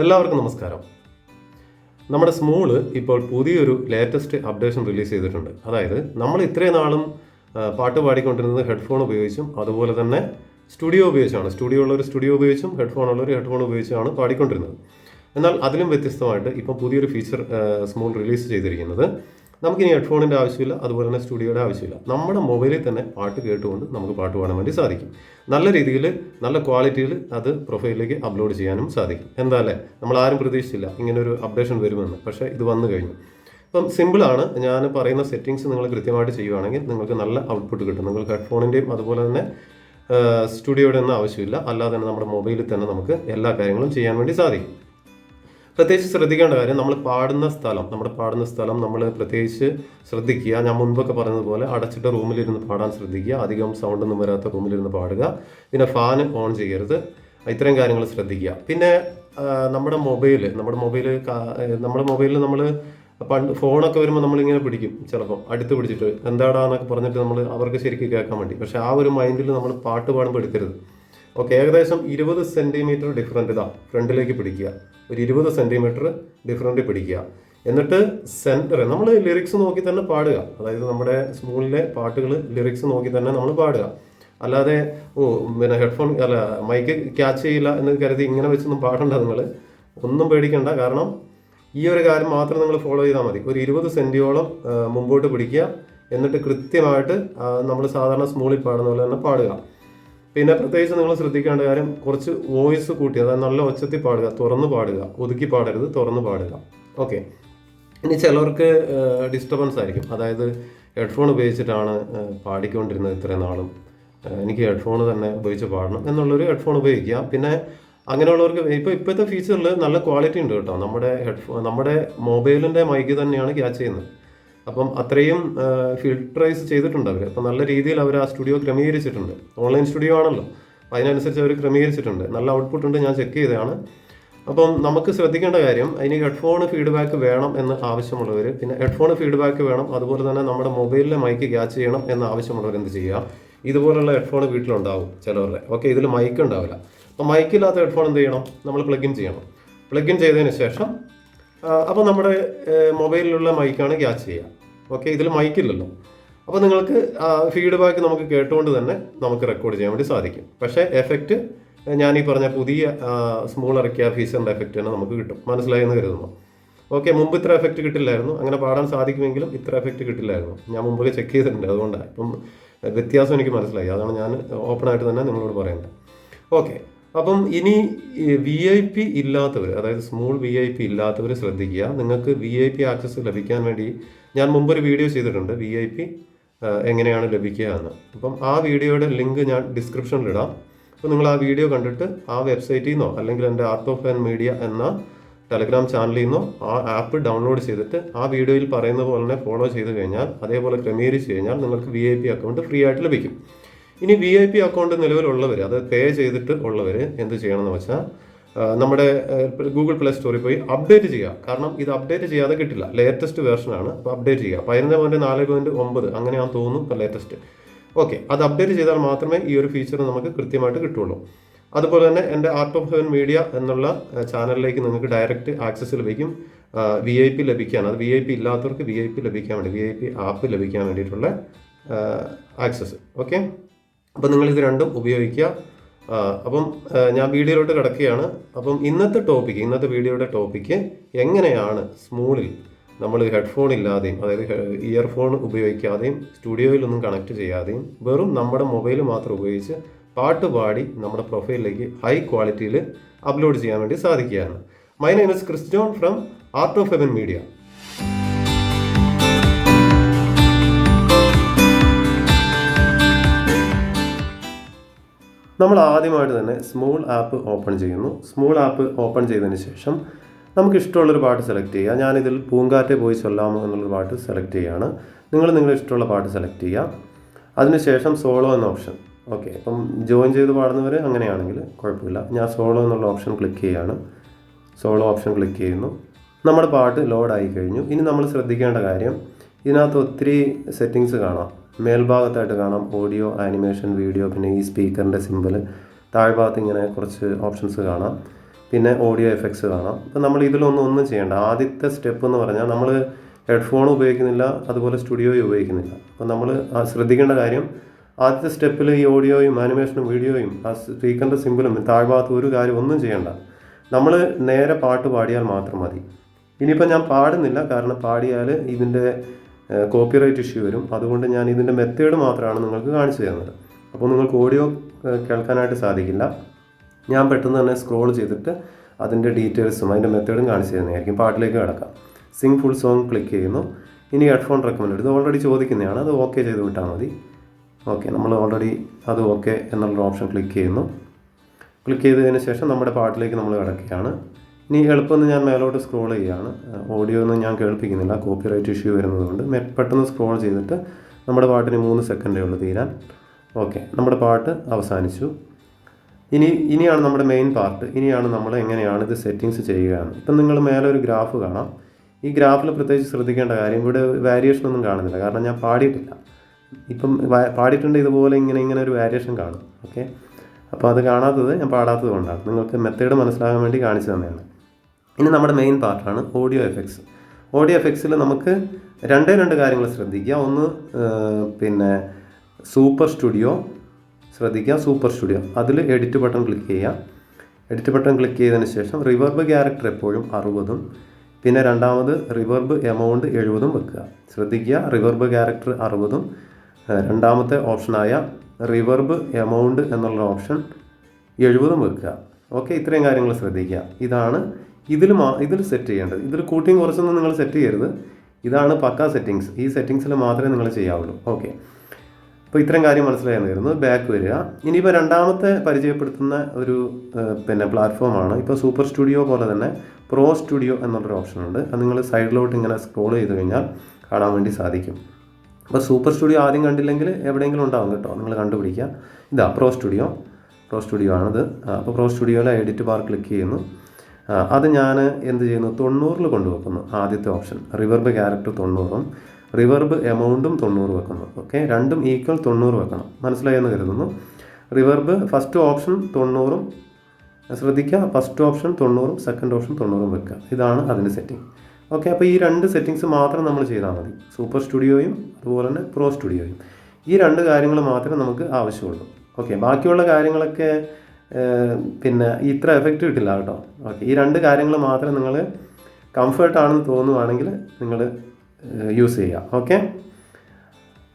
എല്ലാവർക്കും നമസ്കാരം. നമ്മുടെ സ്മൂൾ ഇപ്പോൾ പുതിയൊരു ലേറ്റസ്റ്റ് അപ്ഡേഷൻ റിലീസ് ചെയ്തിട്ടുണ്ട്. അതായത് നമ്മൾ ഇത്രയും നാളും പാട്ട് പാടിക്കൊണ്ടിരുന്നത് ഹെഡ്ഫോൺ ഉപയോഗിച്ചും അതുപോലെ തന്നെ സ്റ്റുഡിയോ ഉപയോഗിച്ചാണ്. സ്റ്റുഡിയോ ഉള്ളൊരു സ്റ്റുഡിയോ ഉപയോഗിച്ചും ഹെഡ്ഫോൺ ഉള്ളൊരു ഹെഡ്ഫോൺ ഉപയോഗിച്ചാണ് പാടിക്കൊണ്ടിരുന്നത്. എന്നാൽ അതിലും വ്യത്യസ്തമായിട്ട് ഇപ്പം പുതിയൊരു ഫീച്ചർ സ്മൂൾ റിലീസ് ചെയ്തിരിക്കുന്നത്. നമുക്കിനി ഹെഡ്ഫോണിന്റെ ആവശ്യമില്ല അതുപോലെ തന്നെ സ്റ്റുഡിയോയുടെ ആവശ്യമില്ല. നമ്മുടെ മൊബൈലിൽ തന്നെ പാട്ട് കേട്ടുകൊണ്ട് നമുക്ക് പാട്ട് പാടാൻ വേണ്ടി സാധിക്കും. നല്ല രീതിയിൽ നല്ല ക്വാളിറ്റിയിൽ അത് പ്രൊഫൈലിലേക്ക് അപ്ലോഡ് ചെയ്യാനും സാധിക്കും. എന്താ നമ്മൾ ആരും പ്രതീക്ഷിച്ചില്ല ഇങ്ങനൊരു അപ്ഡേഷൻ വരുമെന്ന് പക്ഷേ ഇത് വന്നു കഴിഞ്ഞു. അപ്പം സിമ്പിളാണ് ഞാൻ പറയുന്ന സെറ്റിങ്സ് നിങ്ങൾ കൃത്യമായിട്ട് ചെയ്യുവാണെങ്കിൽ നിങ്ങൾക്ക് നല്ല ഔട്ട്പുട്ട് കിട്ടും. നിങ്ങൾക്ക് ഹെഡ്ഫോണിന്റെയും അതുപോലെ തന്നെ സ്റ്റുഡിയോയുടെ ഒന്നും ആവശ്യമില്ല. അല്ലാതെ തന്നെ നമ്മുടെ മൊബൈലിൽ തന്നെ നമുക്ക് എല്ലാ കാര്യങ്ങളും ചെയ്യാൻ വേണ്ടി സാധിക്കും. പ്രത്യേകിച്ച് ശ്രദ്ധിക്കേണ്ട കാര്യം നമ്മൾ പാടുന്ന സ്ഥലം നമ്മുടെ പാടുന്ന സ്ഥലം നമ്മൾ പ്രത്യേകിച്ച് ശ്രദ്ധിക്കുക. ഞാൻ മുൻപൊക്കെ പറഞ്ഞതുപോലെ അടച്ചിട്ട റൂമിലിരുന്ന് പാടാൻ ശ്രദ്ധിക്കുക. അധികം സൗണ്ടൊന്നും വരാത്ത റൂമിലിരുന്ന് പാടുക. പിന്നെ ഫാൻ ഓൺ ചെയ്യരുത്. ഇത്തരം കാര്യങ്ങൾ ശ്രദ്ധിക്കുക. പിന്നെ നമ്മുടെ മൊബൈൽ നമ്മുടെ മൊബൈൽ നമ്മുടെ മൊബൈലിൽ നമ്മൾ പണ്ട് ഫോണൊക്കെ വരുമ്പോൾ നമ്മളിങ്ങനെ പിടിക്കും ചിലപ്പോൾ അടുത്ത് പിടിച്ചിട്ട് എന്താടാന്നൊക്കെ പറഞ്ഞിട്ട് നമ്മൾ അവർക്ക് ശരിക്കും കേൾക്കാൻ വേണ്ടി. പക്ഷെ ആ ഒരു മൈൻഡിൽ നമ്മൾ പാട്ട് പാടുമ്പോൾ എടുക്കരുത്. ഓക്കെ ഏകദേശം ഇരുപത് സെന്റിമീറ്റർ ഡിഫറന്റ് ഇതാ. ഫ്രണ്ടിലേക്ക് പിടിക്കുക. ഒരു ഇരുപത് സെന്റിമീറ്റർ ഡിഫറന്റ് പിടിക്കുക. എന്നിട്ട് സെന്റർ നമ്മൾ ലിറിക്സ് നോക്കി തന്നെ പാടുക. അതായത് നമ്മുടെ സ്കൂളിലെ പാട്ടുകൾ ലിറിക്സ് നോക്കി തന്നെ നമ്മൾ പാടുക. അല്ലാതെ ഓ പിന്നെ ഹെഡ്ഫോൺ അല്ല മൈക്ക് ക്യാച്ച് ചെയ്യില്ല എന്ന് കരുതി ഇങ്ങനെ വെച്ചൊന്നും പാടണ്ട നിങ്ങൾ ഒന്നും പേടിക്കണ്ട. കാരണം ഈ ഒരു കാര്യം മാത്രം നിങ്ങൾ ഫോളോ ചെയ്താൽ മതി. ഒരു ഇരുപത് സെന്റിയോളം മുമ്പോട്ട് പിടിക്കുക. എന്നിട്ട് കൃത്യമായിട്ട് നമ്മൾ സാധാരണ സ്മൂളിൽ പാടുന്ന പോലെ തന്നെ പാടുക. പിന്നെ പ്രത്യേകിച്ച് നിങ്ങൾ ശ്രദ്ധിക്കേണ്ട കാര്യം കുറച്ച് വോയിസ് കൂട്ടി അതായത് നല്ല ഒച്ചത്തിൽ പാടുക തുറന്ന് പാടുക ഒതുക്കി പാടരുത് തുറന്ന് പാടുക. ഓക്കെ ഇനി ചിലവർക്ക് ഡിസ്റ്റർബൻസ് ആയിരിക്കും. അതായത് ഹെഡ്ഫോൺ ഉപയോഗിച്ചിട്ടാണ് പാടിക്കൊണ്ടിരുന്നത് ഇത്രയും നാളും. എനിക്ക് ഹെഡ്ഫോൺ തന്നെ ഉപയോഗിച്ച് പാടണം എന്നുള്ളൊരു ഹെഡ്ഫോൺ ഉപയോഗിക്കുക. പിന്നെ അങ്ങനെയുള്ളവർക്ക് ഇപ്പോൾ ഇപ്പോഴത്തെ ഫീച്ചറിൽ നല്ല ക്വാളിറ്റി ഉണ്ട് കേട്ടോ. നമ്മുടെ ഹെഡ്ഫോൺ നമ്മുടെ മൊബൈലിന്റെ മൈക്ക് തന്നെയാണ് ക്യാച്ച് ചെയ്യുന്നത്. അപ്പം അത്രയും ഫിൽട്ടറൈസ് ചെയ്തിട്ടുണ്ട് അവർ അപ്പം നല്ല രീതിയിൽ അവർ ആ സ്റ്റുഡിയോ ക്രമീകരിച്ചിട്ടുണ്ട്. ഓൺലൈൻ സ്റ്റുഡിയോ ആണല്ലോ. അപ്പം അതിനനുസരിച്ച് അവർ ക്രമീകരിച്ചിട്ടുണ്ട്. നല്ല ഔട്ട്പുട്ട് ഉണ്ട് ഞാൻ ചെക്ക് ചെയ്തതാണ്. അപ്പം നമുക്ക് ശ്രദ്ധിക്കേണ്ട കാര്യം അതിന് ഹെഡ്ഫോൺ ഫീഡ്ബാക്ക് വേണം എന്ന് ആവശ്യമുള്ളവർ പിന്നെ ഹെഡ്ഫോൺ ഫീഡ്ബാക്ക് വേണം. അതുപോലെ തന്നെ നമ്മുടെ മൊബൈലിലെ മൈക്ക് ക്യാച്ച് ചെയ്യണം എന്ന് ആവശ്യമുള്ളവർ എന്ത് ചെയ്യുക? ഇതുപോലുള്ള ഹെഡ്ഫോൺ വീട്ടിലുണ്ടാവും ചിലവരുടെ. ഓക്കെ ഇതിൽ മൈക്ക് ഉണ്ടാവില്ല. അപ്പം മൈക്കില്ലാത്ത ഹെഡ്ഫോൺ എന്ത് ചെയ്യണം? നമ്മൾ പ്ലഗ് ഇൻ ചെയ്യണം. പ്ലഗ് ഇൻ ചെയ്തതിന് ശേഷം അപ്പോൾ നമ്മുടെ മൊബൈലിലുള്ള മൈക്കാണ് ക്യാച്ച് ചെയ്യുക. ഓക്കെ ഇതിൽ മൈക്കില്ലല്ലോ. അപ്പോൾ നിങ്ങൾക്ക് ഫീഡ്ബാക്ക് നമുക്ക് കേട്ടുകൊണ്ട് തന്നെ നമുക്ക് റെക്കോർഡ് ചെയ്യാൻ വേണ്ടി സാധിക്കും. പക്ഷേ എഫക്റ്റ് ഞാൻ ഈ പറഞ്ഞ പുതിയ സ്മോൾ ഇറക്കിയ ഫീച്ചറിന്റെ എഫക്റ്റ് തന്നെ നമുക്ക് കിട്ടും. മനസ്സിലായി എന്ന് കരുതുന്നു. ഓക്കെ മുമ്പ് ഇത്ര എഫക്റ്റ് കിട്ടില്ലായിരുന്നു. അങ്ങനെ പാടാൻ സാധിക്കുമെങ്കിലും ഇത്ര എഫക്റ്റ് കിട്ടില്ലായിരുന്നു. ഞാൻ മുമ്പ് ചെക്ക് ചെയ്തിട്ടുണ്ട്. അതുകൊണ്ടാണ്. ഇപ്പം വ്യത്യാസം എനിക്ക് മനസ്സിലായി. അതാണ് ഞാൻ ഓപ്പൺ ആയിട്ട് തന്നെ നിങ്ങളോട് പറയുന്നത്. ഓക്കെ. അപ്പം ഇനി വി ഐ പി ഇല്ലാത്തവർ അതായത് സ്മോൾ വി ഐ പി ഇല്ലാത്തവർ ശ്രദ്ധിക്കുക. നിങ്ങൾക്ക് വി ഐ പി ആക്സസ് ലഭിക്കാൻ വേണ്ടി ഞാൻ മുമ്പൊരു വീഡിയോ ചെയ്തിട്ടുണ്ട്. വി ഐ പി എങ്ങനെയാണ് ലഭിക്കുക എന്ന്. അപ്പം ആ വീഡിയോയുടെ ലിങ്ക് ഞാൻ ഡിസ്ക്രിപ്ഷനിലിടാം അപ്പോൾ നിങ്ങൾ ആ വീഡിയോ കണ്ടിട്ട് ആ വെബ്സൈറ്റിൽ നിന്നോ അല്ലെങ്കിൽ എന്റെ ആർട്ട് ഓഫ് ആൻഡ് മീഡിയ എന്ന ടെലഗ്രാം ചാനലിൽ നിന്നോ ആ ആപ്പ് ഡൗൺലോഡ് ചെയ്തിട്ട് ആ വീഡിയോയിൽ പറയുന്ന പോലെ തന്നെ ഫോളോ ചെയ്ത് കഴിഞ്ഞാൽ അതേപോലെ ക്രമീകരിച്ച് കഴിഞ്ഞാൽ നിങ്ങൾക്ക് V I P account free ആയിട്ട് ലഭിക്കും. ഇനി വി ഐ പി അക്കൗണ്ട് നിലവിലുള്ളവർ അത് പേ ചെയ്തിട്ട് ഉള്ളവർ എന്ത് ചെയ്യണമെന്ന് വെച്ചാൽ നമ്മുടെ ഗൂഗിൾ പ്ലേ സ്റ്റോറിൽ പോയി അപ്ഡേറ്റ് ചെയ്യുക കാരണം ഇത് അപ്ഡേറ്റ് ചെയ്യാതെ കിട്ടില്ല. ലേറ്റസ്റ്റ് വേർഷനാണ് അപ്പോൾ അപ്ഡേറ്റ് ചെയ്യുക പതിനൊന്ന് പോയിന്റ് നാല് പോയിന്റ് ഒമ്പത്. അങ്ങനെയാണെന്ന് തോന്നുന്നു ഇപ്പോൾ ലേറ്റസ്റ്റ് ഓക്കെ അത് അപ്ഡേറ്റ് ചെയ്താൽ മാത്രമേ ഈ ഒരു ഫീച്ചർ നമുക്ക് കൃത്യമായിട്ട് കിട്ടുള്ളൂ. അതുപോലെ തന്നെ എന്റെ ആർട്ട് ഓഫ് ഹെവൻ മീഡിയ എന്നുള്ള ചാനലിലേക്ക് നിങ്ങൾക്ക് ഡയറക്റ്റ് ആക്സസ് ലഭിക്കും. വി ഐ പി ലഭിക്കാൻ. അത് വി ഐ പി ഇല്ലാത്തവർക്ക് വി ഐ പി ലഭിക്കാൻ വേണ്ടി വി ഐ പി ആപ്പ് ലഭിക്കാൻ വേണ്ടിയിട്ടുള്ള ആക്സസ് ഓക്കെ അപ്പം നിങ്ങൾ ഇത് രണ്ടും ഉപയോഗിക്കുക. അപ്പം ഞാൻ വീഡിയോയിലോട്ട് കിടക്കുകയാണ്. അപ്പം ഇന്നത്തെ ടോപ്പിക്ക് ഇന്നത്തെ വീഡിയോയുടെ ടോപ്പിക്ക് എങ്ങനെയാണ് സ്മൂളിൽ നമ്മൾ ഹെഡ്ഫോൺ ഇല്ലാതെയും അതായത് ഇയർഫോൺ ഉപയോഗിക്കാതെയും സ്റ്റുഡിയോയിലൊന്നും കണക്ട് ചെയ്യാതെയും വെറും നമ്മുടെ മൊബൈൽ മാത്രം ഉപയോഗിച്ച് പാട്ട് പാടി നമ്മുടെ പ്രൊഫൈലിലേക്ക് ഹൈ ക്വാളിറ്റിയിൽ അപ്ലോഡ് ചെയ്യാൻ വേണ്ടി സാധിക്കുകയാണ്. My name is Kriston from art of heaven media നമ്മൾ ആദ്യമായിട്ട് തന്നെ സ്മോൾ ആപ്പ് ഓപ്പൺ ചെയ്യുന്നു. സ്മോൾ ആപ്പ് ഓപ്പൺ ചെയ്തതിന് ശേഷം നമുക്ക് ഇഷ്ടമുള്ളൊരു പാട്ട് സെലക്ട് ചെയ്യുക ഞാനിതിൽ പൂങ്കാറ്റെ പോയി ചൊല്ലാമോ എന്നുള്ളൊരു പാട്ട് സെലക്ട് ചെയ്യുകയാണ് നിങ്ങൾ നിങ്ങളുടെ ഇഷ്ടമുള്ള പാട്ട് സെലക്ട് ചെയ്യുക അതിനുശേഷം സോളോ എന്ന ഓപ്ഷൻ ഓക്കെ അപ്പം ജോയിൻ ചെയ്ത് പാടുന്നവർ അങ്ങനെയാണെങ്കിൽ കുഴപ്പമില്ല. ഞാൻ സോളോ എന്നുള്ള ഓപ്ഷൻ ക്ലിക്ക് ചെയ്യുകയാണ് സോളോ ഓപ്ഷൻ ക്ലിക്ക് ചെയ്യുന്നു. നമ്മുടെ പാട്ട് ലോഡായി കഴിഞ്ഞു. ഇനി നമ്മൾ ശ്രദ്ധിക്കേണ്ട കാര്യം ഇതിനകത്ത് ഒത്തിരി സെറ്റിങ്സ് കാണാം. മേൽഭാഗത്തായിട്ട് കാണാം ഓഡിയോ ആനിമേഷൻ വീഡിയോ പിന്നെ ഈ സ്പീക്കറിന്റെ സിമ്പിൾ താഴ്ഭാഗത്ത് ഇങ്ങനെ കുറച്ച് ഓപ്ഷൻസ് കാണാം. പിന്നെ ഓഡിയോ എഫക്ട്സ് കാണാം. അപ്പം നമ്മൾ ഇതിലൊന്നും ഒന്നും ചെയ്യേണ്ട. ആദ്യത്തെ സ്റ്റെപ്പ് എന്ന് പറഞ്ഞാൽ നമ്മൾ ഹെഡ്ഫോൺ ഉപയോഗിക്കുന്നില്ല അതുപോലെ സ്റ്റുഡിയോയും ഉപയോഗിക്കുന്നില്ല. അപ്പോൾ നമ്മൾ ശ്രദ്ധിക്കേണ്ട കാര്യം ആദ്യത്തെ സ്റ്റെപ്പിൽ ഈ ഓഡിയോയും ആനിമേഷനും വീഡിയോയും ആ സ്പീക്കറിന്റെ സിമ്പിളും താഴ്ഭാഗത്ത് ഒരു കാര്യം ഒന്നും ചെയ്യണ്ട. നമ്മൾ നേരെ പാട്ട് പാടിയാൽ മാത്രം മതി. ഇനിയിപ്പോൾ ഞാൻ പാടുന്നില്ല. കാരണം പാടിയാൽ ഇതിന്റെ കോപ്പിറൈറ്റ് ഇഷ്യൂ വരും. അതുകൊണ്ട് ഞാൻ ഇതിന്റെ മെത്തേഡ് മാത്രമാണ് നിങ്ങൾക്ക് കാണിച്ചു തരുന്നത്. അപ്പോൾ നിങ്ങൾക്ക് ഓഡിയോ കേൾക്കാനായിട്ട് സാധിക്കില്ല. ഞാൻ പെട്ടെന്ന് തന്നെ സ്ക്രോൾ ചെയ്തിട്ട് അതിന്റെ ഡീറ്റെയിൽസും അതിന്റെ മെത്തേഡും കാണിച്ചു തരുന്നതായിരിക്കും. പാട്ടിലേക്ക് കിടക്കാം. സിംഗ് ഫുൾ സോങ് ക്ലിക്ക് ചെയ്യുന്നു. ഇനി ഹെഡ്ഫോൺ റെക്കമെൻഡ് ഇത് ഓൾറെഡി ചോദിക്കുന്നതാണ്. അത് ഓക്കെ ചെയ്ത് വിട്ടാൽ മതി. ഓക്കെ നമ്മൾ ഓൾറെഡി അത് ഓക്കെ എന്നുള്ള ഓപ്ഷൻ ക്ലിക്ക് ചെയ്യുന്നു. ക്ലിക്ക് ചെയ്തതിന് ശേഷം നമ്മുടെ പാട്ടിലേക്ക് നമ്മൾ കിടക്കുകയാണ്. ഇനി എളുപ്പമെന്ന് ഞാൻ മേലോട്ട് സ്ക്രോൾ ചെയ്യുകയാണ്. ഓഡിയോ ഒന്നും ഞാൻ കേൾപ്പിക്കുന്നില്ല. കോപ്പിറൈറ്റ് ഇഷ്യൂ വരുന്നതുകൊണ്ട് പെട്ടെന്ന് സ്ക്രോൾ ചെയ്തിട്ട് നമ്മുടെ പാട്ടിന് മൂന്ന് സെക്കൻഡേ ഉള്ളൂ തീരാൻ. ഓക്കെ നമ്മുടെ പാട്ട് അവസാനിച്ചു. ഇനി ഇനിയാണ് നമ്മുടെ മെയിൻ പാർട്ട് ഇനിയാണ് നമ്മൾ എങ്ങനെയാണ് ഇത് സെറ്റിങ്സ് എന്ന് ഇപ്പം നിങ്ങൾ മേലെ ഒരു ഗ്രാഫ് കാണാം. ഈ ഗ്രാഫിൽ പ്രത്യേകിച്ച് ശ്രദ്ധിക്കേണ്ട കാര്യം ഇവിടെ വേരിയേഷൻ ഒന്നും കാണുന്നില്ല. കാരണം ഞാൻ പാടിയിട്ടില്ല. ഇപ്പം പാടിയിട്ടുണ്ട് ഇതുപോലെ ഇങ്ങനെ ഇങ്ങനെ ഒരു വേരിയേഷൻ കാണും. ഓക്കെ അപ്പോൾ അത് കാണാത്തത് ഞാൻ പാടാത്തത് കൊണ്ടാണ്. നിങ്ങൾക്ക് മെത്തേഡ് മനസ്സിലാകാൻ വേണ്ടി കാണിച്ചു തന്നെയാണ്. ഇനി നമ്മുടെ മെയിൻ പാർട്ടാണ് ഓഡിയോ എഫക്ട്സ് ഓഡിയോ എഫക്ട്സിൽ നമുക്ക് രണ്ടേ രണ്ട് കാര്യങ്ങൾ ശ്രദ്ധിക്കുക. ഒന്ന് പിന്നെ സൂപ്പർ സ്റ്റുഡിയോ ശ്രദ്ധിക്കുക. സൂപ്പർ സ്റ്റുഡിയോ അതിൽ എഡിറ്റ് ബട്ടൺ ക്ലിക്ക് ചെയ്യുക. എഡിറ്റ് ബട്ടൺ ക്ലിക്ക് ചെയ്തതിന് ശേഷം റിവർബ് ക്യാരക്ടർ എപ്പോഴും അറുപതും പിന്നെ രണ്ടാമത് റിവർബ് എമൗണ്ട് എഴുപതും വെക്കുക. ശ്രദ്ധിക്കുക റിവർബ് ക്യാരക്ടർ അറുപതും രണ്ടാമത്തെ ഓപ്ഷനായ റിവർബ് എമൗണ്ട് എന്നുള്ള ഓപ്ഷൻ എഴുപതും വെക്കുക. ഓക്കെ ഇത്രയും കാര്യങ്ങൾ ശ്രദ്ധിക്കുക. ഇതാണ് ഇതിൽ മാ ഇതിൽ സെറ്റ് ചെയ്യേണ്ടത്. ഇതിൽ കൂട്ടിയും കുറച്ചൊന്നും നിങ്ങൾ സെറ്റ് ചെയ്യരുത്. ഇതാണ് പക്ക സെറ്റിങ്സ് ഈ സെറ്റിങ്സിൽ മാത്രമേ നിങ്ങൾ ചെയ്യാവുള്ളൂ. ഓക്കെ അപ്പോൾ ഇത്രയും കാര്യം മനസ്സിലായെന്ന് വരുന്നു ബാക്ക് വരിക. ഇനിയിപ്പോൾ രണ്ടാമത്തെ പരിചയപ്പെടുത്തുന്ന ഒരു പിന്നെ പ്ലാറ്റ്ഫോമാണ് ഇപ്പോൾ സൂപ്പർ സ്റ്റുഡിയോ പോലെ തന്നെ പ്രോ സ്റ്റുഡിയോ എന്നുള്ളൊരു ഓപ്ഷനുണ്ട് അത് നിങ്ങൾ സൈഡിലോട്ട് ഇങ്ങനെ സ്ക്രോൾ ചെയ്ത് കഴിഞ്ഞാൽ കാണാൻ വേണ്ടി സാധിക്കും. അപ്പോൾ സൂപ്പർ സ്റ്റുഡിയോ ആദ്യം കണ്ടില്ലെങ്കിൽ എവിടെയെങ്കിലും ഉണ്ടാവും കേട്ടോ. നിങ്ങൾ കണ്ടുപിടിക്കുക. ഇതാ പ്രോ സ്റ്റുഡിയോ പ്രോ സ്റ്റുഡിയോ ആണിത്. അപ്പോൾ പ്രോ സ്റ്റുഡിയോയിലെ എഡിറ്റ് ബാർ ക്ലിക്ക് ചെയ്യുന്നു. അത് ഞാൻ എന്ത് ചെയ്യുന്നു? തൊണ്ണൂറിൽ കൊണ്ടുവെക്കുന്നു. ആദ്യത്തെ ഓപ്ഷൻ. റിവർബ് ക്യാരക്ടർ തൊണ്ണൂറും റിവർബ് എമൗണ്ടും തൊണ്ണൂറ് വെക്കുന്നു. ഓക്കെ രണ്ടും ഈക്വൽ തൊണ്ണൂറ് വെക്കണം. മനസ്സിലായെന്ന് കരുതുന്നു. റിവർബ് ഫസ്റ്റ് ഓപ്ഷൻ തൊണ്ണൂറും ശ്രദ്ധിക്കുക. ഫസ്റ്റ് ഓപ്ഷൻ തൊണ്ണൂറും സെക്കൻഡ് ഓപ്ഷൻ തൊണ്ണൂറും വെക്കുക. ഇതാണ് അതിന്റെ സെറ്റിംഗ് ഓക്കെ അപ്പോൾ ഈ രണ്ട് സെറ്റിങ്സ് മാത്രം നമ്മൾ ചെയ്താൽ മതി. സൂപ്പർ സ്റ്റുഡിയോയും അതുപോലെ തന്നെ പ്രോ സ്റ്റുഡിയോയും ഈ രണ്ട് കാര്യങ്ങൾ മാത്രമേ നമുക്ക് ആവശ്യമുള്ളൂ. ഓക്കെ ബാക്കിയുള്ള കാര്യങ്ങളൊക്കെ പിന്നെ ഇത്ര എഫക്റ്റ് കിട്ടില്ല കേട്ടോ. ഓക്കെ ഈ രണ്ട് കാര്യങ്ങൾ മാത്രം നിങ്ങൾ കംഫർട്ടാണെന്ന് തോന്നുവാണെങ്കിൽ നിങ്ങൾ യൂസ് ചെയ്യുക ഓക്കെ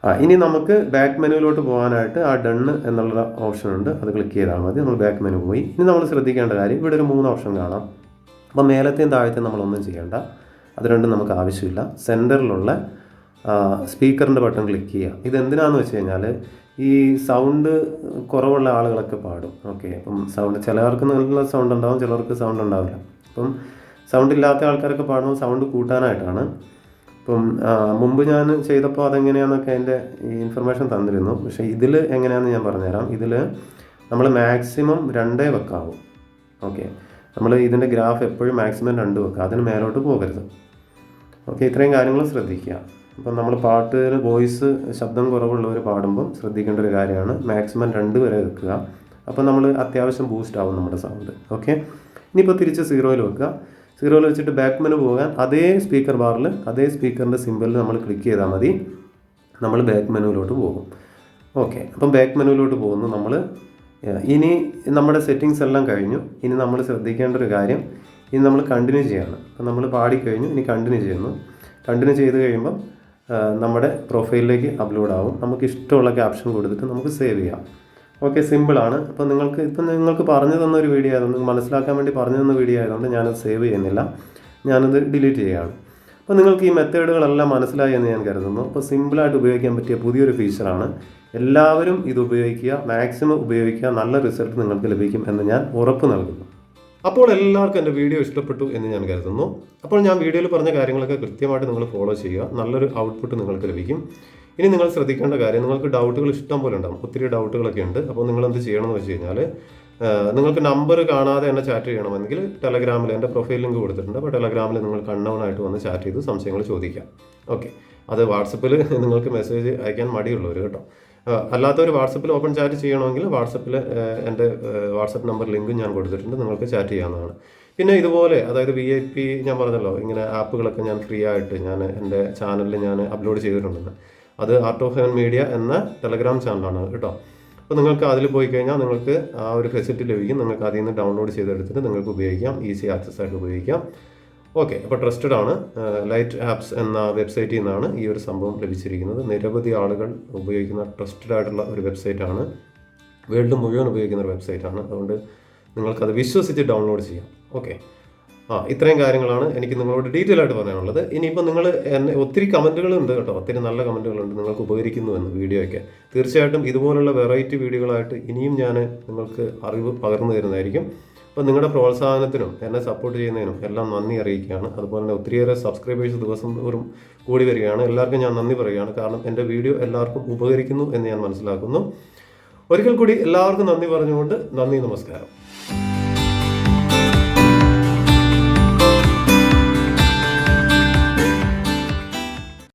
ആ ഇനി നമുക്ക് ബാക്ക് മെനുവിലോട്ട് പോകാനായിട്ട് ആ ഡണ്ണ് എന്നുള്ള ഓപ്ഷൻ ഉണ്ട്. അത് ക്ലിക്ക് ചെയ്താൽ മതി. നമ്മൾ ബാക്ക് മെനു പോയി. ഇനി നമ്മൾ ശ്രദ്ധിക്കേണ്ട കാര്യം ഇവിടെ ഒരു മൂന്ന് ഓപ്ഷൻ കാണാം. അപ്പോൾ മേലത്തെയും താഴത്തെയും നമ്മളൊന്നും ചെയ്യേണ്ട. അത് രണ്ടും നമുക്ക് ആവശ്യമില്ല. സെന്ററിലുള്ള സ്പീക്കറിന്റെ ബട്ടൺ ക്ലിക്ക് ചെയ്യുക. ഇതെന്തിനാന്ന് വെച്ച് കഴിഞ്ഞാൽ ഈ സൗണ്ട് കുറവുള്ള ആളുകളൊക്കെ പാടും. ഓക്കെ അപ്പം സൗണ്ട് ചിലവർക്ക് നല്ല സൗണ്ട് ഉണ്ടാവും ചിലർക്ക് സൗണ്ട് ഉണ്ടാവില്ല അപ്പം സൗണ്ട് ഇല്ലാത്ത ആൾക്കാരൊക്കെ പാടുമ്പോൾ സൗണ്ട് കൂട്ടാനായിട്ടാണ്. ഇപ്പം മുമ്പ് ഞാൻ ചെയ്തപ്പോൾ അതെങ്ങനെയാണെന്നൊക്കെ അതിന്റെ ഇൻഫർമേഷൻ തന്നിരുന്നു. പക്ഷേ ഇതിൽ എങ്ങനെയാണെന്ന് ഞാൻ പറഞ്ഞുതരാം. ഇതിൽ നമ്മൾ മാക്സിമം രണ്ടേ വെക്കാവൂ. ഓക്കെ നമ്മൾ ഇതിന്റെ ഗ്രാഫ് എപ്പോഴും മാക്സിമം രണ്ട് വെക്കുക. അതിന് മേലോട്ട് പോകരുത്. ഓക്കെ ഇത്രയും കാര്യങ്ങൾ ശ്രദ്ധിക്കുക. അപ്പം നമ്മൾ പാട്ട് വോയിസ് ശബ്ദം കുറവുള്ളവർ പാടുമ്പം ശ്രദ്ധിക്കേണ്ട ഒരു കാര്യമാണ്. മാക്സിമം രണ്ട് വരെ വെക്കുക. അപ്പം നമ്മൾ അത്യാവശ്യം ബൂസ്റ്റ് ആവും നമ്മുടെ സൗണ്ട് ഓക്കെ ഇനിയിപ്പോൾ തിരിച്ച് സീറോയിൽ വെക്കുക. സീറോയിൽ വെച്ചിട്ട് ബാക്ക് മെനു പോകാൻ അതേ സ്പീക്കർ ബാറിൽ അതേ സ്പീക്കറിന്റെ സിമ്പിളിൽ നമ്മൾ ക്ലിക്ക് ചെയ്താൽ മതി. നമ്മൾ ബാക്ക് മെനുവിലോട്ട് പോകും. ഓക്കെ അപ്പം ബാക്ക് മെനുവിലോട്ട് പോകുന്നു നമ്മൾ. ഇനി നമ്മുടെ സെറ്റിങ്സ് എല്ലാം കഴിഞ്ഞു. ഇനി നമ്മൾ ശ്രദ്ധിക്കേണ്ട ഒരു കാര്യം ഇനി നമ്മൾ കണ്ടിന്യൂ ചെയ്യണം. അപ്പം നമ്മൾ പാടിക്കഴിഞ്ഞു ഇനി കണ്ടിന്യൂ ചെയ്യുന്നു. കണ്ടിന്യൂ ചെയ്ത് കഴിയുമ്പം നമ്മുടെ പ്രൊഫൈലിലേക്ക് അപ്ലോഡ് ആവും. നമുക്ക് ഇഷ്ടമുള്ള ക്യാപ്ഷൻ കൊടുത്തിട്ട് നമുക്ക് സേവ് ചെയ്യാം. ഓക്കെ സിമ്പിളാണ് അപ്പോൾ നിങ്ങൾക്ക് ഇപ്പം നിങ്ങൾക്ക് പറഞ്ഞു തന്ന ഒരു വീഡിയോ ആയതുകൊണ്ട് മനസ്സിലാക്കാൻ വേണ്ടി പറഞ്ഞു തന്ന വീഡിയോ ആയതുകൊണ്ട് ഞാനത് സേവ് ചെയ്യുന്നില്ല. ഞാനത് ഡിലീറ്റ് ചെയ്യുകയാണ്. അപ്പോൾ നിങ്ങൾക്ക് ഈ മെത്തേഡുകളെല്ലാം മനസ്സിലായി എന്ന് ഞാൻ കരുതുന്നു. അപ്പോൾ സിമ്പിളായിട്ട് ഉപയോഗിക്കാൻ പറ്റിയ പുതിയൊരു ഫീച്ചറാണ് എല്ലാവരും ഇത് ഉപയോഗിക്കുക മാക്സിമം ഉപയോഗിക്കുക നല്ല റിസൾട്ട് നിങ്ങൾക്ക് ലഭിക്കും എന്ന് ഞാൻ ഉറപ്പ് നൽകുന്നു. അപ്പോൾ എല്ലാവർക്കും എന്റെ വീഡിയോ ഇഷ്ടപ്പെട്ടു എന്ന് ഞാൻ കരുതുന്നു. അപ്പോൾ ഞാൻ വീഡിയോയിൽ പറഞ്ഞ കാര്യങ്ങളൊക്കെ കൃത്യമായിട്ട് നിങ്ങൾ ഫോളോ ചെയ്യുക. നല്ലൊരു ഔട്ട്പുട്ട് നിങ്ങൾക്ക് ലഭിക്കും. ഇനി നിങ്ങൾ ശ്രദ്ധിക്കേണ്ട കാര്യം നിങ്ങൾക്ക് ഡൗട്ടുകൾ ഇഷ്ടം പോലെ ഉണ്ടാകും ഒത്തിരി ഡൗട്ടുകളൊക്കെ ഉണ്ട്. അപ്പോൾ നിങ്ങൾ എന്ത് ചെയ്യണമെന്ന് വെച്ച് കഴിഞ്ഞാൽ നിങ്ങൾക്ക് നമ്പർ കാണാതെ എന്നെ ചാറ്റ് ചെയ്യണമെങ്കിൽ ടെലഗ്രാമിൽ എന്റെ പ്രൊഫൈൽ ലിങ്ക് കൊടുത്തിട്ടുണ്ട്. അപ്പോൾ ടെലഗ്രാമിൽ നിങ്ങൾക്ക് കണ്ണവനായിട്ട് വന്ന് ചാറ്റ് ചെയ്ത് സംശയങ്ങൾ ചോദിക്കാം. ഓക്കെ അത് വാട്സപ്പിൽ നിങ്ങൾക്ക് മെസ്സേജ് അയക്കാൻ മടിയുള്ളവർ കേട്ടോ. അല്ലാത്തവർ വാട്സപ്പിൽ ഓപ്പൺ ചാറ്റ് ചെയ്യണമെങ്കിൽ വാട്സപ്പിൽ എന്റെ വാട്സപ്പ് നമ്പർ ലിങ്കും ഞാൻ കൊടുത്തിട്ടുണ്ട് നിങ്ങൾക്ക് ചാറ്റ് ചെയ്യാവുന്നതാണ്. പിന്നെ ഇതുപോലെ അതായത് വി ഐ പി ഞാൻ പറഞ്ഞല്ലോ ഇങ്ങനെ ആപ്പുകളൊക്കെ ഞാൻ ഫ്രീ ആയിട്ട് ഞാൻ എന്റെ ചാനലിൽ ഞാൻ അപ്ലോഡ് ചെയ്തിട്ടുണ്ടെന്ന്. അത് ആർട്ട് ഓഫ് ഹെവൻ മീഡിയ എന്ന ടെലഗ്രാം ചാനലാണ് കേട്ടോ. അപ്പോൾ നിങ്ങൾക്ക് അതിൽ പോയി കഴിഞ്ഞാൽ നിങ്ങൾക്ക് ആ ഒരു ഫെസിലിറ്റി ലഭിക്കും. നിങ്ങൾക്ക് അതിൽ നിന്ന് ഡൗൺലോഡ് ചെയ്തെടുത്തിട്ട് നിങ്ങൾക്ക് ഉപയോഗിക്കാം ഈസി ആക്സസ് ആയിട്ട് ഉപയോഗിക്കാം. ഓക്കെ അപ്പോൾ ട്രസ്റ്റഡ് ആണ്. ലൈറ്റ് ആപ്സ് എന്ന വെബ്സൈറ്റിൽ നിന്നാണ് ഈ ഒരു സംഭവം ലഭിച്ചിരിക്കുന്നത്. നിരവധി ആളുകൾ ഉപയോഗിക്കുന്ന ട്രസ്റ്റഡ് ആയിട്ടുള്ള ഒരു വെബ്സൈറ്റാണ് വേൾഡ് മുഴുവൻ ഉപയോഗിക്കുന്ന ഒരു വെബ്സൈറ്റാണ് അതുകൊണ്ട് നിങ്ങൾക്കത് വിശ്വസിച്ച് ഡൗൺലോഡ് ചെയ്യാം. ഓക്കെ. ആ ഇത്രയും കാര്യങ്ങളാണ് എനിക്ക് നിങ്ങളോട് ഡീറ്റെയിൽ ആയിട്ട് പറയാനുള്ളത്. ഇനിയിപ്പോൾ നിങ്ങൾ എന്നെ ഒത്തിരി കമന്റുകളുണ്ട് കേട്ടോ. ഒത്തിരി നല്ല കമന്റുകളുണ്ട് നിങ്ങൾക്ക് ഉപകരിക്കുന്നു എന്ന് വീഡിയോയൊക്കെ തീർച്ചയായിട്ടും ഇതുപോലുള്ള വെറൈറ്റി വീഡിയോകളായിട്ട് ഇനിയും ഞാൻ നിങ്ങൾക്ക് അറിവ് പകർന്നു തരുന്നതായിരിക്കും. അപ്പോൾ നിങ്ങളുടെ പ്രോത്സാഹനത്തിനും എന്നെ സപ്പോർട്ട് ചെയ്യുന്നതിനും എല്ലാം നന്ദി അറിയിക്കുകയാണ്. അതുപോലെ തന്നെ ഒത്തിരിയേറെ സബ്സ്ക്രൈബേഴ്സ് ദിവസം തോറും കൂടി വരികയാണ്. എല്ലാവർക്കും ഞാൻ നന്ദി പറയുകയാണ്. കാരണം എന്റെ വീഡിയോ എല്ലാവർക്കും ഉപകരിക്കുന്നു എന്ന് ഞാൻ മനസ്സിലാക്കുന്നു. ഒരിക്കൽ കൂടി എല്ലാവർക്കും നന്ദി പറഞ്ഞുകൊണ്ട് നന്ദി നമസ്കാരം.